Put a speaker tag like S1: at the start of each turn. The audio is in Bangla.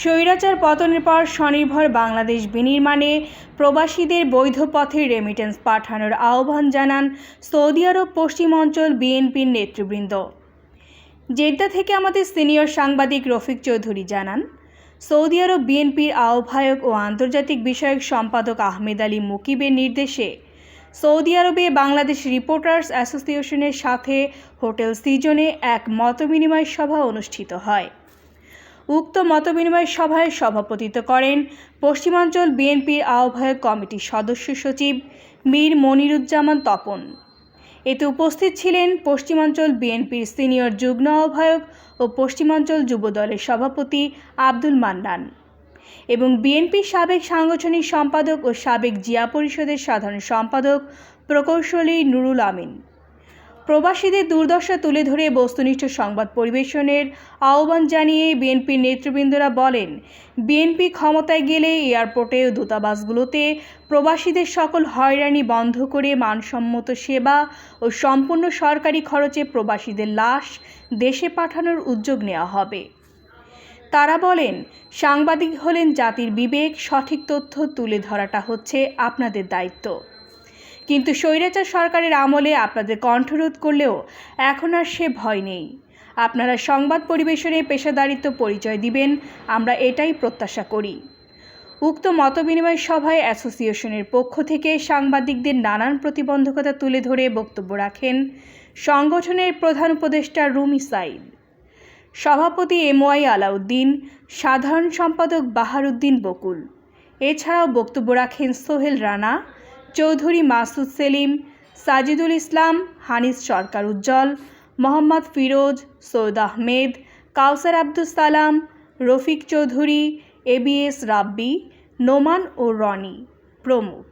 S1: স্বৈরাচার পতনের পর স্বনির্ভর বাংলাদেশ বিনির্মাণে প্রবাসীদের বৈধ পথে রেমিটেন্স পাঠানোর আহ্বান জানান সৌদি আরব পশ্চিম অঞ্চল বিএনপির নেতৃবৃন্দ। জেদ্দা থেকে আমাদের সিনিয়র সাংবাদিক রফিক চৌধুরী জানান, সৌদি আরব বিএনপির আহ্বায়ক ও আন্তর্জাতিক বিষয়ক সম্পাদক আহমেদ আলী মুকিবের নির্দেশে সৌদি আরবে বাংলাদেশ রিপোর্টার্স অ্যাসোসিয়েশনের সাথে হোটেল সিজনে এক মতবিনিময় সভা অনুষ্ঠিত হয়। উক্ত মতবিনিময় সভায় সভাপতিত্ব করেন পশ্চিমাঞ্চল বিএনপির আহ্বায়ক কমিটির সদস্য সচিব মীর মনিরুজ্জামান তপন। এতে উপস্থিত ছিলেন পশ্চিমাঞ্চল বিএনপির সিনিয়র যুগ্ম আহ্বায়ক ও পশ্চিমাঞ্চল যুবদলের সভাপতি আব্দুল মান্নান এবং বিএনপির সাবেক সাংগঠনিক সম্পাদক ও সাবেক জিয়া পরিষদের সাধারণ সম্পাদক প্রকৌশলী নুরুল আমিন। প্রবাসীদের দুর্দশা তুলে ধরে বস্তুনিষ্ঠ সংবাদ পরিবেশনের আহ্বান জানিয়ে বিএনপির নেতৃবৃন্দরা বলেন, বিএনপি ক্ষমতায় গেলে এয়ারপোর্টে দূতাবাসগুলোতে প্রবাসীদের সকল হয়রানি বন্ধ করে মানসম্মত সেবা ও সম্পূর্ণ সরকারি খরচে প্রবাসীদের লাশ দেশে পাঠানোর উদ্যোগ নেওয়া হবে। তারা বলেন, সাংবাদিক হলেন জাতির বিবেক, সঠিক তথ্য তুলে ধরাটা হচ্ছে আপনাদের দায়িত্ব। কিন্তু স্বৈরাচার সরকারের আমলে আপনাদের কণ্ঠরোধ করলেও এখন আর সে ভয় নেই। আপনারা সংবাদ পরিবেশনে পেশাদারিত্ব পরিচয় দিবেন, আমরা এটাই প্রত্যাশা করি। উক্ত মতবিনিময় সভায় অ্যাসোসিয়েশনের পক্ষ থেকে সাংবাদিকদের নানান প্রতিবন্ধকতা তুলে ধরে বক্তব্য রাখেন সংগঠনের প্রধান উপদেষ্টা রুমি সাইদ। সভাপতি এমওয়াই আলাউদ্দিন, সাধারণ সম্পাদক বাহারুদ্দিন বকুল। এছাড়াও বক্তব্য রাখেন সোহেল রানা চৌধুরী মাসুদ সেলিম, সাজিদুল ইসলাম, হানিস সরকার উজ্জ্বল, মোহাম্মদ ফিরোজ, সৈয়দ আহমেদ, কাউসার আব্দুল সালাম, রফিক চৌধুরী এবিএস রাব্বি, নোমান ও রনি প্রমুখ।